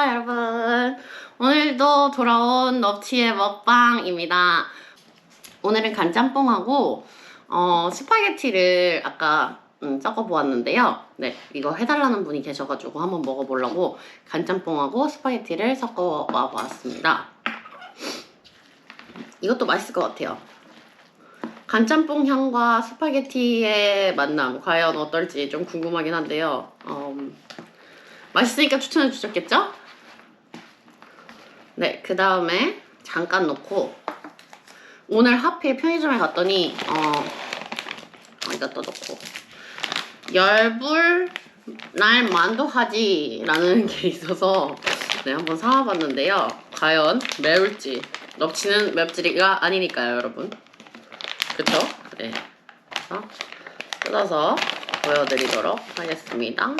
안녕하세요 여러분. 오늘도 돌아온 넙치의 먹방입니다. 오늘은 간짬뽕하고 어, 스파게티를 아까 음, 섞어보았는데요. 네 이거 해달라는 분이 계셔가지고 한번 먹어보려고 간짬뽕하고 스파게티를 섞어 와봤습니다. 이것도 맛있을 것 같아요. 간짬뽕 향과 스파게티의 만남 과연 어떨지 좀 궁금하긴 한데요. 음, 맛있으니까 추천해 주셨겠죠? 네, 그 다음에 잠깐 놓고 오늘 하필 편의점에 갔더니 어 여기다 또 넣고 열불 날 만두하지 라는 게 있어서 네 한번 사와봤는데요. 과연 매울지 넙치는 맵찔이가 아니니까요, 여러분. 그쵸? 네. 그래서 뜯어서 보여드리도록 하겠습니다.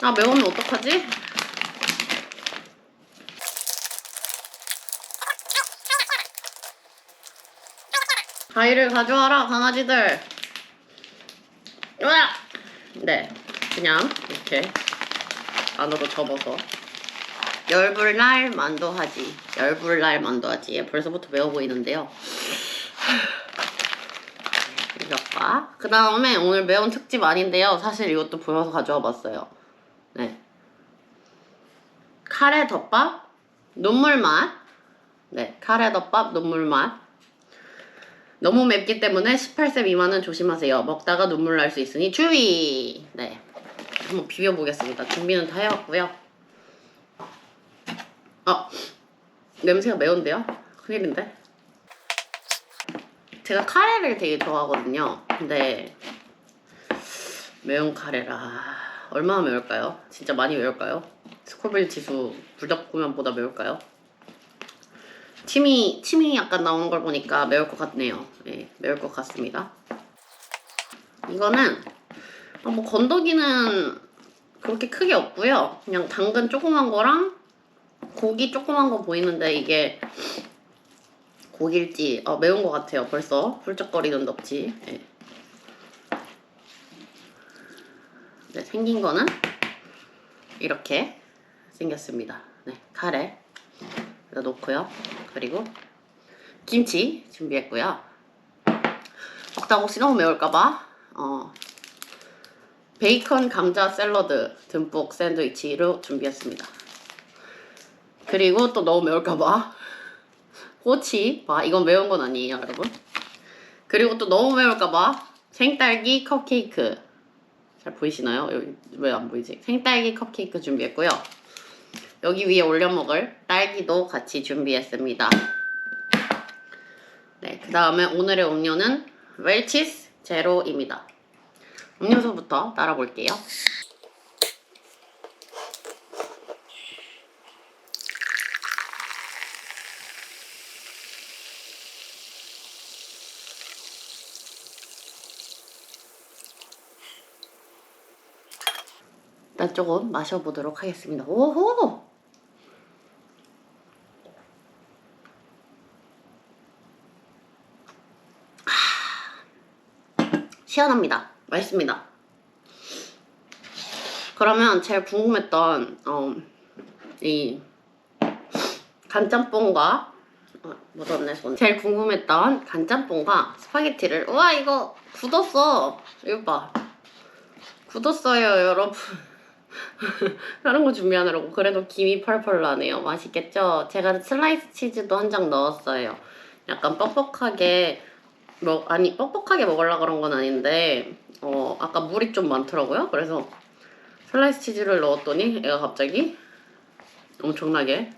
아, 매우면 어떡하지? 가위를 가져와라, 강아지들. 네. 그냥 이렇게 안으로 접어서 열불날 만두하지. 열불날 만두하지. 벌써부터 매워 보이는데요. 이것과 그 다음에 오늘 매운 특집 아닌데요. 사실 이것도 보여서 가져와 봤어요. 네. 카레 덮밥 눈물 맛. 네, 카레 덮밥 눈물 맛. 너무 맵기 때문에 18세 미만은 조심하세요. 먹다가 눈물 날 수 있으니 주의. 네. 한번 비벼 보겠습니다. 준비는 다 해왔고요. 어, 냄새가 매운데요? 큰일인데? 제가 카레를 되게 좋아하거든요. 근데 매운 카레라 얼마나 매울까요? 진짜 많이 매울까요? 스코빌 지수 불닭볶음면보다 매울까요? 침이 침이 약간 나오는 걸 보니까 매울 것 같네요. 네, 매울 것 같습니다. 이거는 아, 뭐 건더기는 그렇게 크게 없고요. 그냥 당근 조그만 거랑 고기 조그만 거 보이는데 이게 고길지 어, 매운 것 같아요. 벌써 훌쩍거리는 넙치. 네. 네, 생긴 거는 이렇게 생겼습니다. 네, 카레 놓고요. 그리고 김치 준비했고요. 먹다 혹시 너무 매울까봐 어, 베이컨 감자 샐러드 듬뿍 샌드위치로 준비했습니다. 그리고 또 너무 매울까봐 꼬치 봐 이건 매운 건 아니에요 여러분 그리고 또 너무 매울까봐 생딸기 컵케이크 잘 보이시나요? 여기 왜 안 보이지? 생딸기 컵케이크 준비했고요 여기 위에 올려 먹을 딸기도 같이 준비했습니다 네, 그 다음에 오늘의 음료는 웰치스 제로입니다 음료수부터 따라 볼게요 일단 조금 마셔보도록 하겠습니다. 오호! 하, 시원합니다. 맛있습니다. 그러면 제일 궁금했던 어, 이 간짬뽕과 어, 묻었네 손. 제일 궁금했던 간짬뽕과 스파게티를 우와 이거 굳었어. 이거 봐. 굳었어요 여러분. 다른 거 준비하느라고 그래도 김이 펄펄 나네요. 맛있겠죠? 제가 슬라이스 치즈도 한 장 넣었어요. 약간 뻑뻑하게 먹 아니 뻑뻑하게 먹으려 그런 건 아닌데 어 아까 물이 좀 많더라고요. 그래서 슬라이스 치즈를 넣었더니 애가 갑자기 엄청나게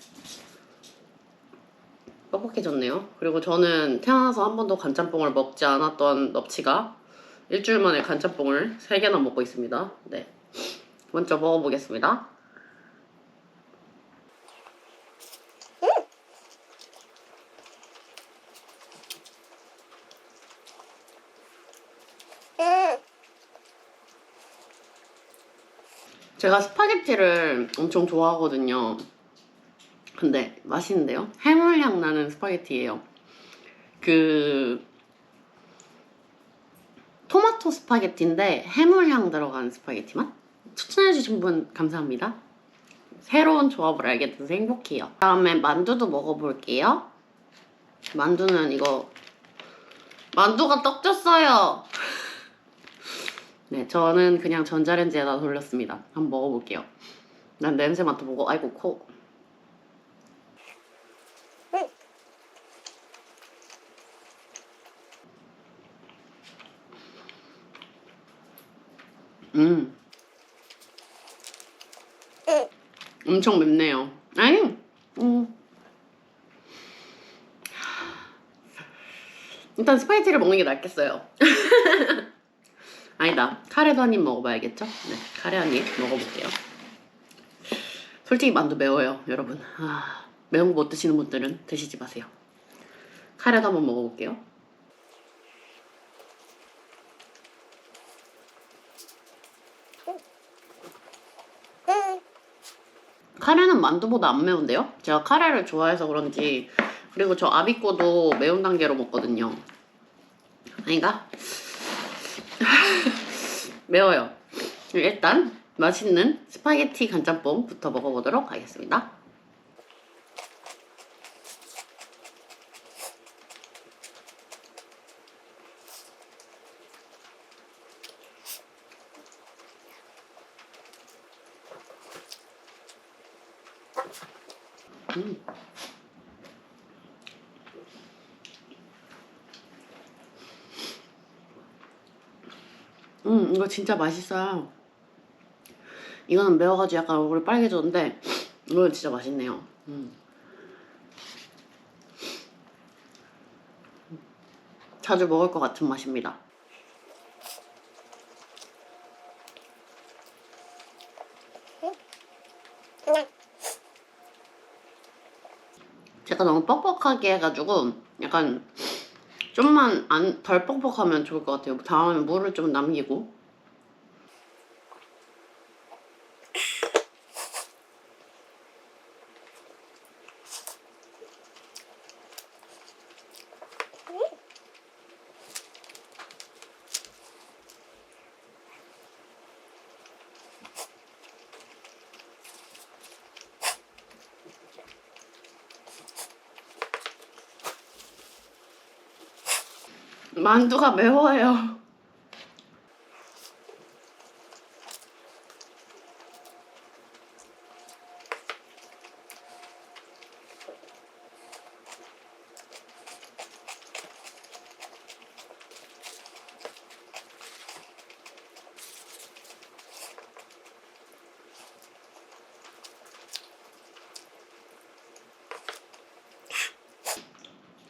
뻑뻑해졌네요. 그리고 저는 태어나서 한 번도 간짬뽕을 먹지 않았던 넙치가 일주일 만에 간짬뽕을 3개나 먹고 있습니다. 네. 먼저 먹어보겠습니다. 제가 스파게티를 엄청 좋아하거든요. 근데 맛있는데요? 해물향 나는 스파게티예요. 그 토마토 스파게티인데 해물향 들어간 스파게티 맛? 추천해주신 분 감사합니다. 새로운 조합을 알게 돼서 행복해요. 다음에 만두도 먹어볼게요. 만두는 이거 만두가 떡졌어요. 네, 저는 그냥 전자레인지에다 돌렸습니다. 한번 먹어볼게요. 난 냄새 맡아보고 아이고 코. 음. 엄청 맵네요. 아니, 음. 일단 스파게티를 먹는 게 낫겠어요. 아니다. 카레도 한 입 먹어봐야겠죠? 네, 카레 한 입 먹어볼게요. 솔직히 만두 매워요, 여러분. 아, 매운 거 못 드시는 분들은 드시지 마세요. 카레도 한번 먹어볼게요. 카레는 만두보다 안 매운데요? 제가 카레를 좋아해서 그런지 그리고 저 아비꼬도 매운 단계로 먹거든요. 아닌가? 매워요. 일단 맛있는 스파게티 간짬뽕부터 먹어보도록 하겠습니다. 음. 음, 이거 진짜 맛있어요. 이거는 매워가지고 약간 얼굴이 빨개졌는데, 이건 진짜 맛있네요. 음. 자주 먹을 것 같은 맛입니다. 제가 너무 뻑뻑하게 해가지고 약간 좀만 안, 덜 뻑뻑하면 좋을 것 같아요. 다음에 물을 좀 남기고. 만두가 매워요.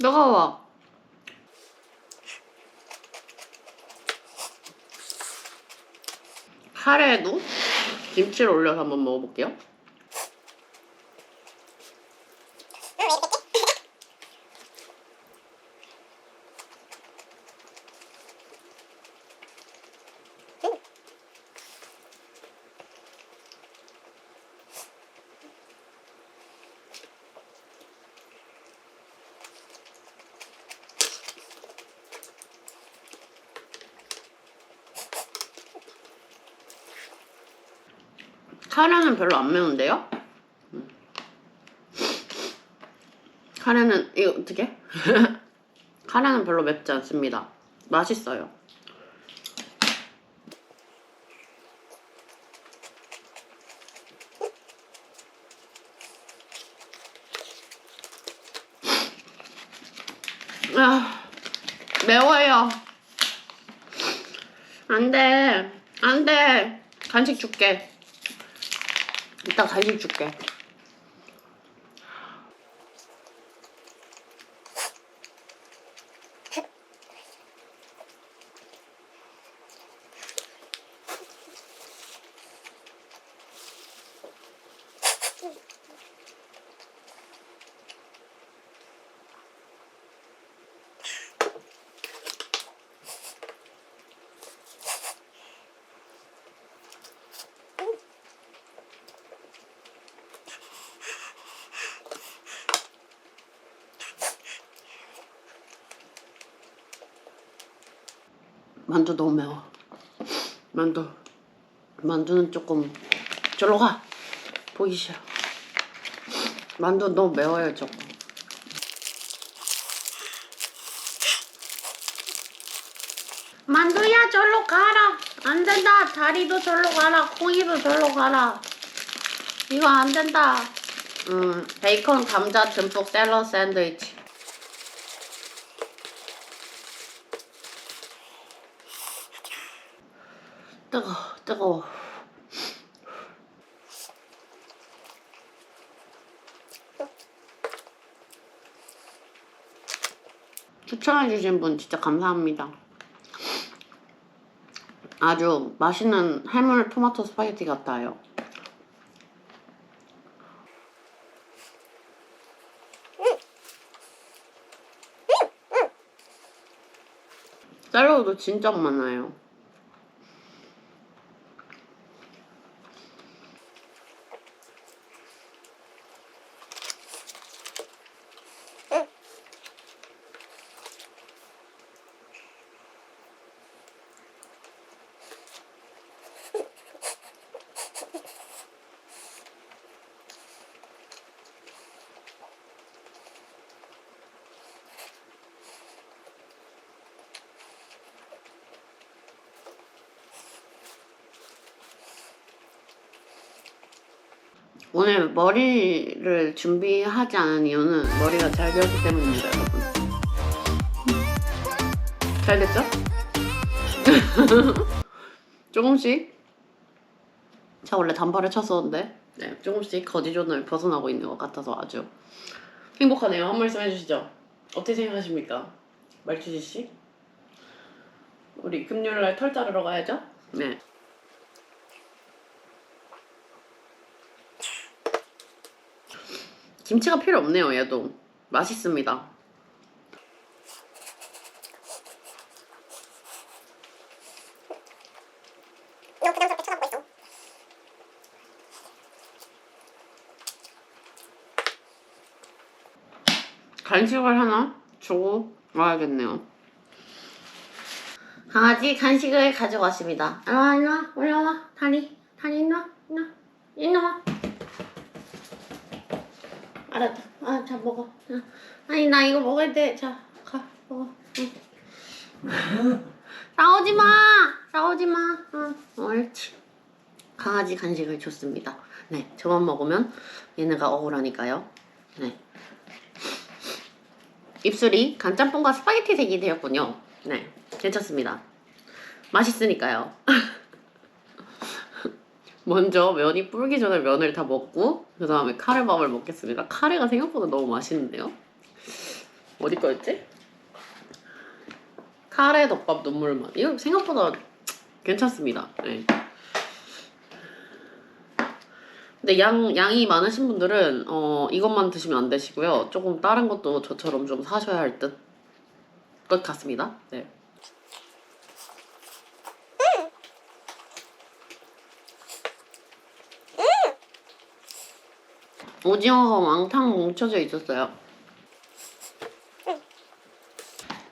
뜨거워. 카레에도 김치를 올려서 한번 먹어볼게요. 카레는 별로 안 매운데요? 음. 카레는 이거 어떻게? 카레는 별로 맵지 않습니다. 맛있어요. 아, 매워요. 안 돼. 안 돼. 간식 줄게. 이따 간식 줄게. 만두 너무 매워. 만두. 만두는 조금 저로 가. 보기 싫어. 만두 너무 매워요 조금. 만두야 절로 가라. 안 된다. 다리도 절로 가라. 콩이도 절로 가라. 이거 안 된다. 음, 베이컨 감자 듬뿍 샐러드 샌드위치. 뜨거, 뜨거워. 추천해주신 분 진짜 감사합니다. 아주 맛있는 해물 토마토 스파게티 같아요. 샐러드도 진짜 많아요. 머리를 준비하지 않은 이유는 머리가 잘 되었기 때문입니다, 여러분. 잘 됐죠? 조금씩. 제가 원래 단발을 쳤었는데, 네, 조금씩 거지존을 벗어나고 있는 것 같아서 아주 행복하네요. 한 말씀 해주시죠. 어떻게 생각하십니까? 말추지 씨? 우리 금요일날 털 자르러 가야죠? 네. 김치가 필요 없네요, 얘도. 맛있습니다. 간식을 하나 주고 와야겠네요. 강아지 간식을 가져왔습니다. 일로와, 일로와, 올라와. 다리, 다리, 일로와, 일로와, 일로와. 알았다. 아, 자, 먹어. 자. 아니, 나 이거 먹을 때, 자, 가, 먹어. 응. 싸우지 마! 싸우지 마! 응, 옳지. 강아지 간식을 줬습니다. 네, 저만 먹으면 얘네가 억울하니까요. 네. 입술이 간짬뽕과 스파게티 색이 되었군요. 네, 괜찮습니다. 맛있으니까요. 먼저 면이 불기 전에 면을 다 먹고 그 다음에 카레밥을 먹겠습니다. 카레가 생각보다 너무 맛있는데요? 어디 거였지? 카레 덮밥 눈물맛. 이거 생각보다 괜찮습니다. 네. 근데 양, 양이 많으신 분들은 어, 이것만 드시면 안 되시고요. 조금 다른 것도 저처럼 좀 사셔야 할 듯 것 같습니다. 네. 오징어가 왕창 뭉쳐져 있었어요.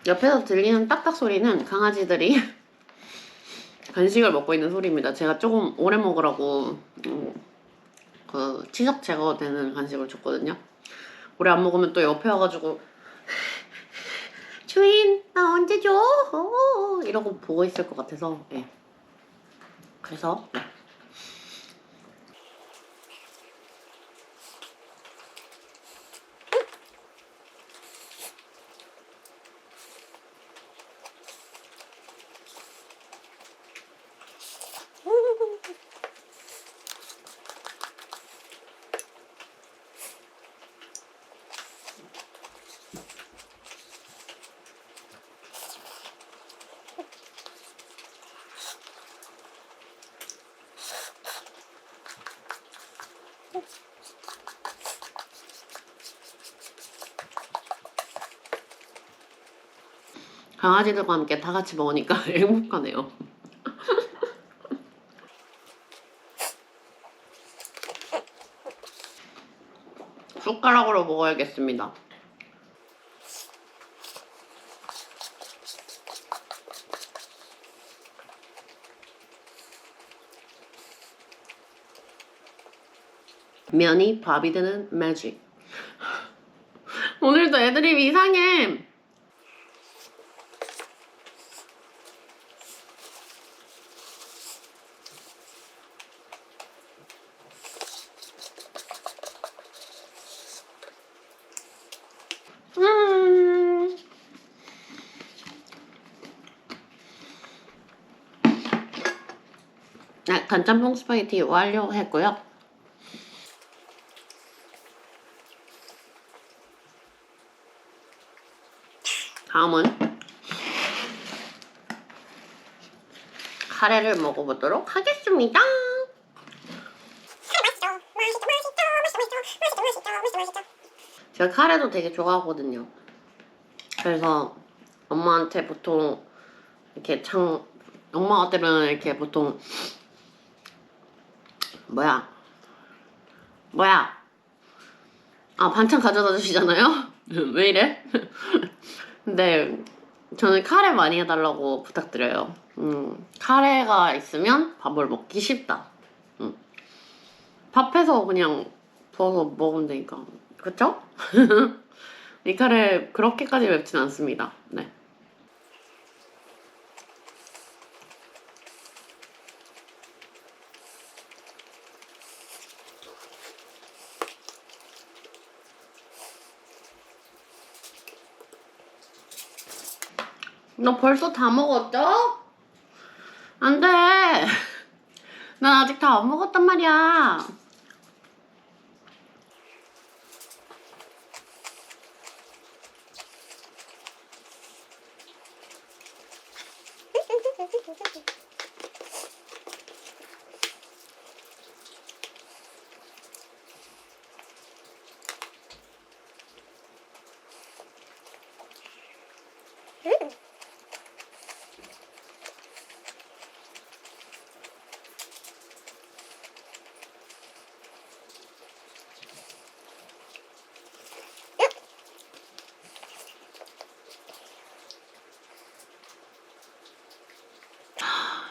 옆에서 들리는 딱딱 소리는 강아지들이 간식을 먹고 있는 소리입니다. 제가 조금 오래 먹으라고 음, 그 치석 제거되는 간식을 줬거든요. 오래 안 먹으면 또 옆에 와가지고 주인 나 언제 줘? 어, 이러고 보고 있을 것 같아서 예. 그래서 네. 강아지들과 함께 다 같이 먹으니까 행복하네요. 숟가락으로 먹어야겠습니다. 면이 밥이 되는 매직. 오늘도 애드립 이상해. 간짬뽕 스파게티 완료했고요. 다음은 카레를 먹어보도록 하겠습니다. 제가 카레도 되게 좋아하거든요. 그래서 엄마한테 보통 이렇게 창 엄마한테는 이렇게 보통 뭐야 뭐야 아 반찬 가져다 주시잖아요. 왜 이래? 근데 저는 카레 많이 해달라고 부탁드려요. 음, 카레가 있으면 밥을 먹기 쉽다. 음. 밥해서 그냥 부어서 먹으면 되니까. 그쵸? 이 카레 그렇게까지 맵진 않습니다. 네. 너 벌써 다 먹었죠? 안 돼. 난 아직 다 안 먹었단 말이야.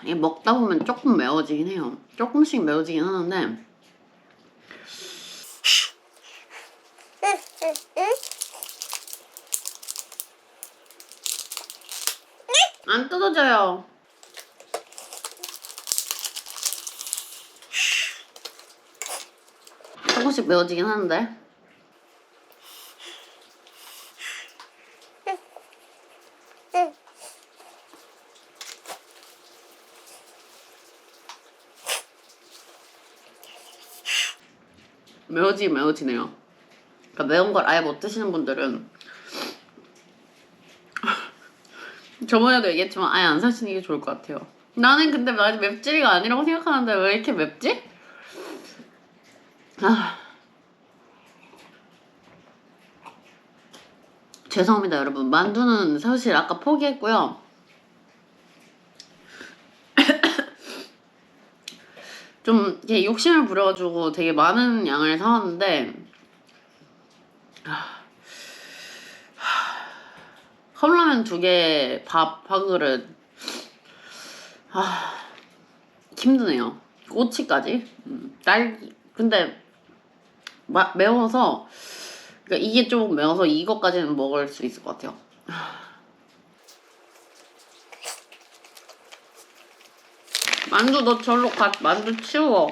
이게 먹다 보면 조금 매워지긴 해요. 조금씩 매워지긴 하는데. 안 뜯어져요. 조금씩 매워지긴 하는데 응. 매워지 매워지네요. 그러니까 매운 걸 아예 못 드시는 분들은 저번에도 얘기했지만 아예 안 사시는 게 좋을 것 같아요. 나는 근데 아직 맵찔이가 아니라고 생각하는데 왜 이렇게 맵지? 아. 죄송합니다 여러분 만두는 사실 아까 포기했고요 좀 이렇게 욕심을 부려가지고 되게 많은 양을 사왔는데 아, 컵라면 두 개, 밥 한 그릇. 아 힘드네요. 꼬치까지? 음, 딸기. 근데 마, 매워서 그러니까 이게 좀 매워서 이것까지는 먹을 수 있을 것 같아요 만두 너 절로 가 만두 치워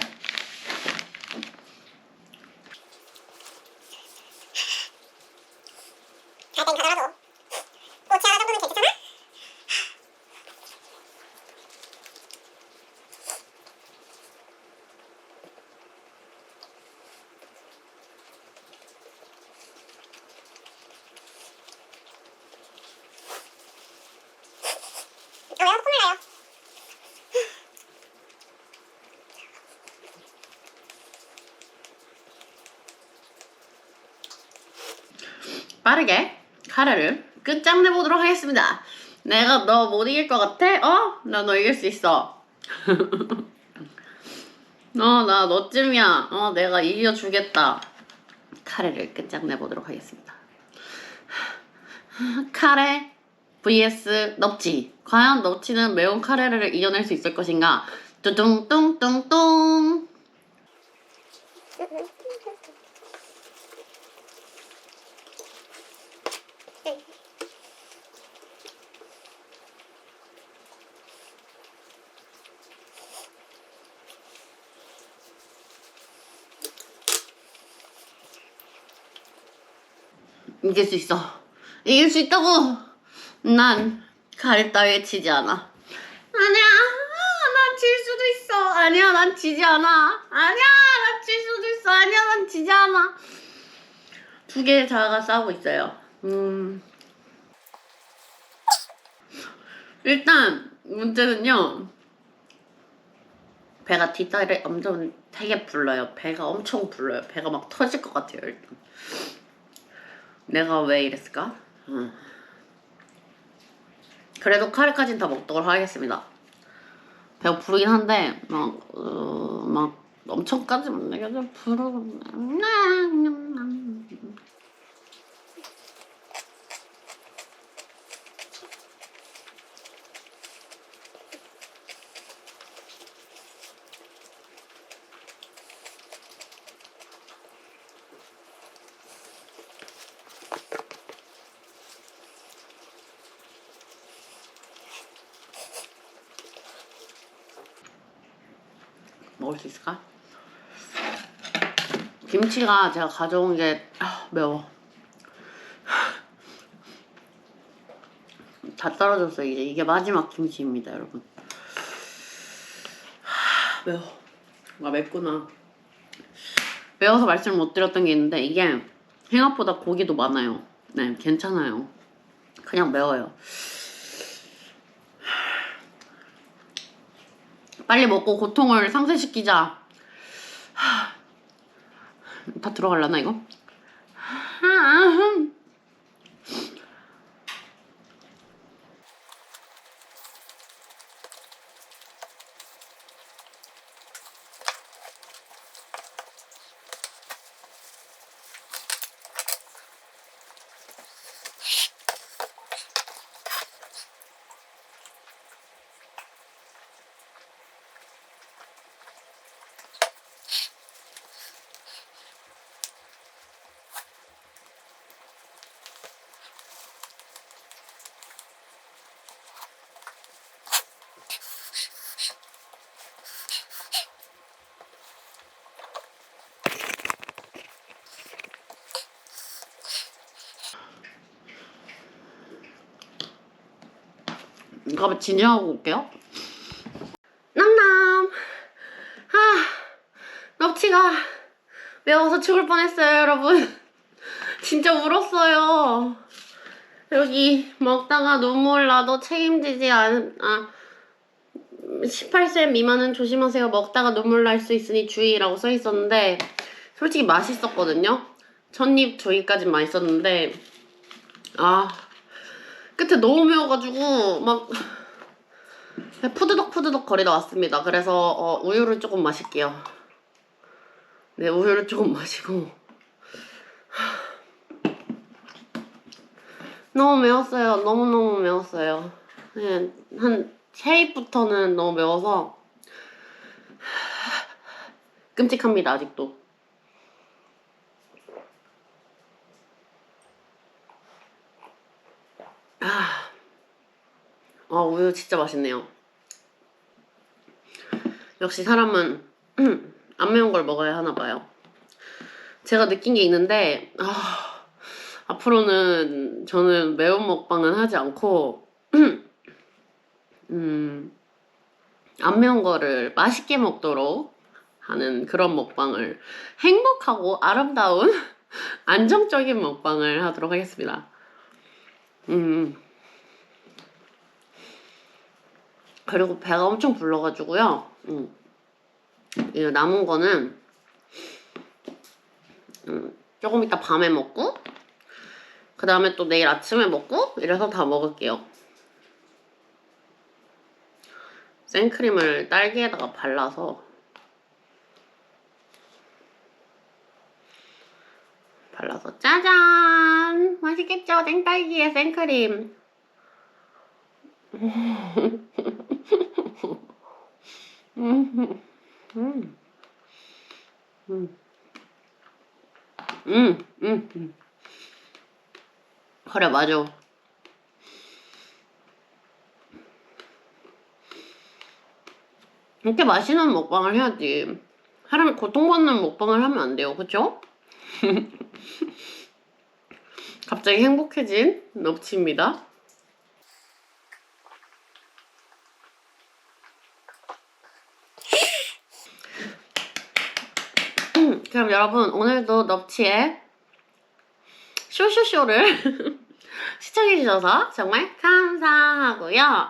잘 된 가더라도 꼬치 하나 정도는 괜찮아? 아, 왜 콧물 나요? 빠르게 카레를 끝장내 보도록 하겠습니다. 내가 너 못 이길 것 같아? 어? 나 너 이길 수 있어. 어, 나 너쯤이야. 어, 내가 이겨주겠다. 카레를 끝장내 보도록 하겠습니다. 카레 vs 넙치. 과연 넙치는 매운 카레를 이겨낼 수 있을 것인가? 뚜둥뚱뚱뚱. 응, 응. 이길 수 있어. 이길 수 있다고. 난 가를 따위에 치지 않아. 아니야. 난 질 수도 있어. 아니야, 난 지지 않아. 아니야, 난 질 수도 있어. 아니야, 난 지지 않아. 두 개의 자아가 싸우고 있어요. 음. 일단 문제는요. 배가 뒷다리를 엄청 되게 불러요. 배가 엄청 불러요. 배가 막 터질 것 같아요. 일단. 내가 왜 이랬을까? 음. 그래도 카레까지는 다 먹도록 하겠습니다. 배가 부르긴 한데 막, 어, 막 엄청까지 못좀 부르고 먹을 수 있을까? 김치가 제가 가져온 게 아, 매워. 다 떨어졌어요. 이제 이게 마지막 김치입니다, 여러분. 하, 매워. 아 맵구나. 매워서 말씀을 못 드렸던 게 있는데 이게 생각보다 고기도 많아요. 네, 괜찮아요. 그냥 매워요. 빨리 먹고 고통을 상쇄시키자. 하, 다 들어갈라나 이거? 한번 진정하고 올게요. 남남. 아, 넙치가 매워서 죽을 뻔했어요, 여러분. 진짜 울었어요. 여기 먹다가 눈물 나도 책임지지 않, 아, 18세 미만은 조심하세요. 먹다가 눈물 날 수 있으니 주의라고 써 있었는데, 솔직히 맛있었거든요. 첫입 조이까진 맛있었는데, 아, 끝에 너무 매워가지고 막 푸드덕 푸드덕 거리다 왔습니다. 그래서 어, 우유를 조금 마실게요. 네, 우유를 조금 마시고 너무 매웠어요. 너무 너무 매웠어요. 네, 한 세입부터는 너무 매워서 끔찍합니다. 아직도. 아 우유 진짜 맛있네요. 역시 사람은 안 매운 걸 먹어야 하나 봐요. 제가 느낀 게 있는데 아, 앞으로는 저는 매운 먹방은 하지 않고 음, 안 매운 거를 맛있게 먹도록 하는 그런 먹방을 행복하고 아름다운 안정적인 먹방을 하도록 하겠습니다. 음. 그리고 배가 엄청 불러가지고요. 음. 이 남은 거는 음, 조금 이따 밤에 먹고 그 다음에 또 내일 아침에 먹고 이래서 다 먹을게요. 생크림을 딸기에다가 발라서 발라서 짜잔 맛있겠죠 생딸기에 생크림 음, 음, 음, 음, 음. 그래 맞아. 이렇게 맛있는 먹방을 해야지. 사람이 고통받는 먹방을 하면 안 돼요. 그쵸? 갑자기 행복해진 넙치입니다. 음, 그럼 여러분 오늘도 넙치의 쇼쇼쇼를 시청해주셔서 정말 감사하고요.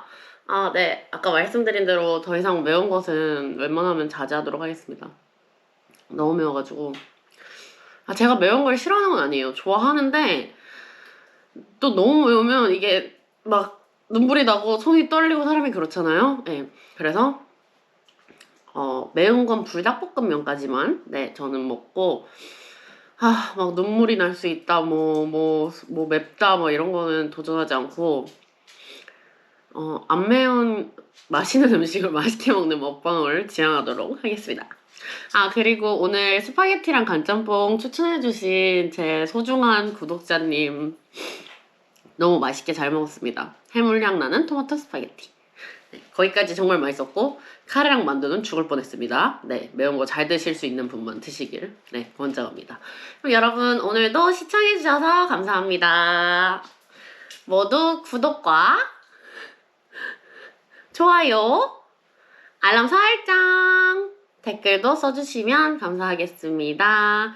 아, 네. 아까 말씀드린 대로 더 이상 매운 것은 웬만하면 자제하도록 하겠습니다. 너무 매워가지고. 아, 제가 매운 걸 싫어하는 건 아니에요. 좋아하는데, 또 너무 매우면 이게 막 눈물이 나고 손이 떨리고 사람이 그렇잖아요. 네. 그래서, 어, 매운 건 불닭볶음면까지만, 네, 저는 먹고, 아, 막 눈물이 날 수 있다, 뭐, 뭐, 뭐 맵다, 뭐 이런 거는 도전하지 않고, 어, 안 매운 맛있는 음식을 맛있게 먹는 먹방을 지향하도록 하겠습니다. 아, 그리고 오늘 스파게티랑 간짬뽕 추천해주신 제 소중한 구독자님 너무 맛있게 잘 먹었습니다. 해물향 나는 토마토 스파게티. 네, 거기까지 정말 맛있었고 카레랑 만두는 죽을 뻔했습니다. 네, 매운 거 잘 드실 수 있는 분만 드시길 네, 권장합니다. 그럼 여러분 오늘도 시청해 주셔서 감사합니다. 모두 구독과 좋아요, 알람 설정, 댓글도 써주시면 감사하겠습니다.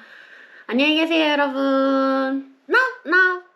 안녕히 계세요, 여러분. 나, 나.